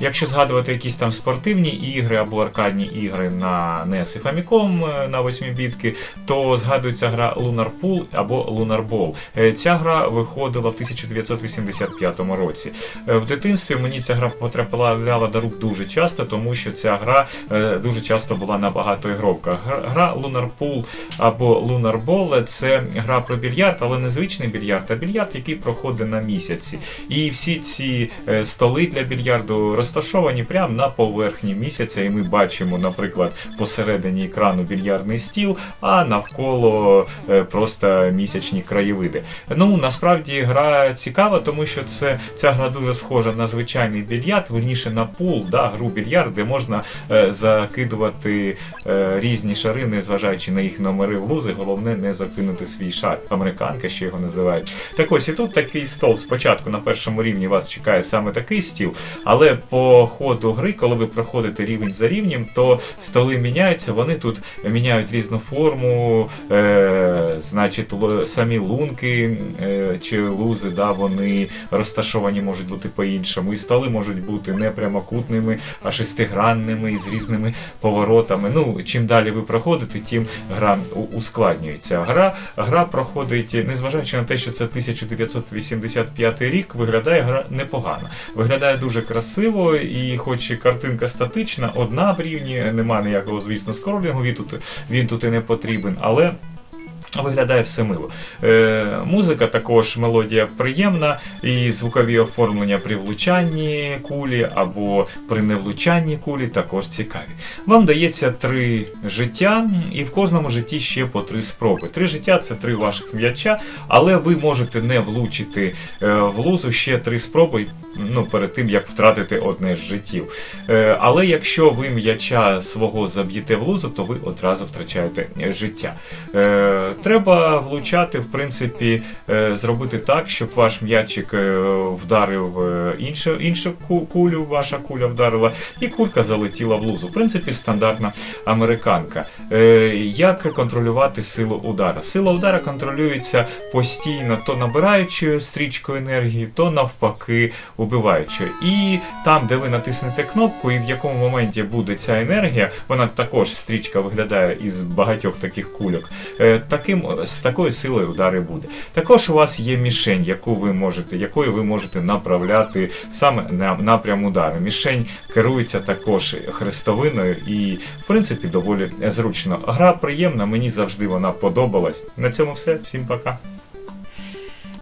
Якщо згадувати якісь там спортивні ігри або аркадні ігри на NES і Famicom е, на 8 бітки, то згадується гра Lunar Pool або Lunar Ball. Е, Ця гра виходила в 1985 році. Е, В дитинстві мені ця гра потрапляла до рук дуже часто, тому що ця гра дуже часто була на багатоігровках. Гра- Lunar Pool або Lunar Ball – це гра про більярд, але не звичний більярд, а більярд, який проходить на місяці. І всі ці столи для більярду розташовані прямо на поверхні місяця, і ми бачимо, наприклад, посередині екрану більярдний стіл, а навколо е, просто місячні краєвиди. Ну насправді гра цікава, тому що це ця гра дуже схожа на звичайний більярд, верніше на пул, да, гру більярд, де можна е, закидувати е, різні шари, незважаючи на їх номери в лузи. Головне не закинути свій шар. Американка ще його називають. Так ось і тут такий стол. Спочатку на першому рівні вас чекає саме такий стіл, але по ходу гри, коли ви проходите рівень за рівнем, то столи міняються. Вони тут міняють різну форму, е, значить, самі лунки е, чи лузи, да, вони розташовані можуть бути по-іншому. І столи можуть бути не прямокутними, а шестигранними і з різними поворотами. Ну, чим далі ви проходите, тим гра ускладнюється. Гра, гра проходить, незважаючи на те, що це 1985 рік, виглядає гра непогано. Виглядає дуже красиво, і хоч картинка статична, одна в рівні, немає ніякого, звісно, скролінгу, він тут, він тут і не потрібен, але. Виглядає все мило. Е, музика також мелодія приємна, і звукові оформлення при влучанні кулі або при невлучанні кулі також цікаві. Вам дається три життя, і в кожному житті ще по три спроби. Три життя це три ваших м'яча, але ви можете не влучити е, в лузу ще три спроби. Ну, перед тим як втратити одне з життів. Е, але якщо ви м'яча свого заб'єте в лузу, то ви одразу втрачаєте життя. Е, треба влучати, в принципі, е, зробити так, щоб ваш м'ячик е, вдарив е, іншу, іншу кулю, ваша куля вдарила, і кулька залетіла в лузу. В принципі, стандартна американка. Як контролювати силу удара? Сила удара контролюється постійно то набираючою стрічкою енергії, то навпаки убиваючою. І там, де ви натиснете кнопку, і в якому моменті буде ця енергія, вона також стрічка виглядає із багатьох таких кульок. Е, Таким з такою силою удари буде. Також у вас є мішень, яку ви можете, якою ви можете направляти саме на напрям удару. Мішень керується також хрестовиною і, в принципі, доволі зручно. Гра приємна, мені завжди вона подобалась. На цьому все. Всім пока.